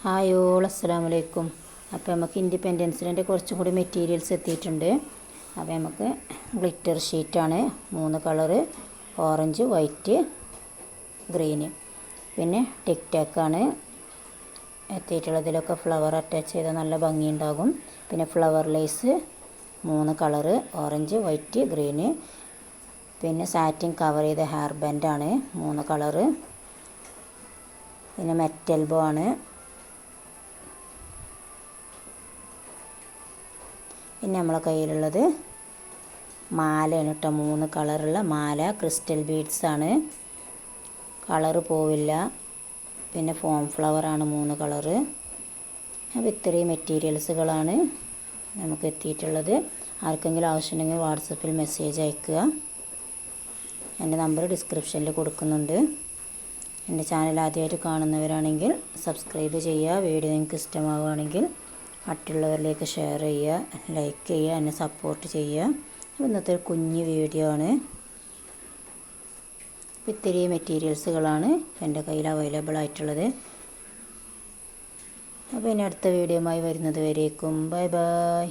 Hi all അസ്സാം വലൈക്കും അപ്പോൾ നമുക്ക് ഇൻഡിപെൻഡൻസിന്റെ കുറച്ചും കൂടി മെറ്റീരിയൽസ് എത്തിയിട്ടുണ്ട്. അപ്പോൾ നമുക്ക് ഗ്ലിറ്റർ ഷീറ്റാണ് മൂന്ന് കളറ് ഓറഞ്ച് വൈറ്റ് ഗ്രീന് പിന്നെ ടിക് ടാക്കാണ് എത്തിയിട്ടുള്ളതിലൊക്കെ ഫ്ലവർ അറ്റാച്ച് ചെയ്താൽ നല്ല ഭംഗിയുണ്ടാകും. പിന്നെ ഫ്ലവർ ലേസ് മൂന്ന് കളറ് ഓറഞ്ച് വൈറ്റ് ഗ്രീന് പിന്നെ സാറ്റിൻ കവർ ചെയ്ത ഹെയർ ബാൻഡാണ് മൂന്ന് കളറ് പിന്നെ മെറ്റൽ ബോ ആണ്. പിന്നെ നമ്മളെ കയ്യിലുള്ളത് മാലയാണ് കേട്ടോ. മൂന്ന് കളറുള്ള മാല. ക്രിസ്റ്റൽ ബീഡ്സ് ആണ്. കളറ് പോവില്ല. പിന്നെ ഫോം ഫ്ലവറാണ് മൂന്ന് കളറ്. അപ്പോൾ ഇത്രയും മെറ്റീരിയൽസുകളാണ് നമുക്ക് എത്തിയിട്ടുള്ളത്. ആർക്കെങ്കിലും ആവശ്യമുണ്ടെങ്കിൽ വാട്സപ്പിൽ മെസ്സേജ് അയക്കുക. എന്റെ നമ്പർ ഡിസ്ക്രിപ്ഷനിൽ കൊടുക്കുന്നുണ്ട്. എന്റെ ചാനൽ ആദ്യമായിട്ട് കാണുന്നവരാണെങ്കിൽ സബ്സ്ക്രൈബ് ചെയ്യുക. വീഡിയോ നിങ്ങൾക്ക് ഇഷ്ടമാവുകയാണെങ്കിൽ മറ്റുള്ളവരിലേക്ക് ഷെയർ ചെയ്യുക ലൈക്ക് ചെയ്യുക എന്നെ സപ്പോർട്ട് ചെയ്യുക. ഇന്നത്തെ ഒരു കുഞ്ഞ് വീഡിയോ ആണ്. ഇത്തിരി മെറ്റീരിയൽസുകളാണ് എന്റെ കയ്യിൽ അവൈലബിൾ ആയിട്ടുള്ളത്. അപ്പോൾ ഇനി അടുത്ത വീഡിയോയുമായി വരുന്നത് വരേക്കും. Bye bye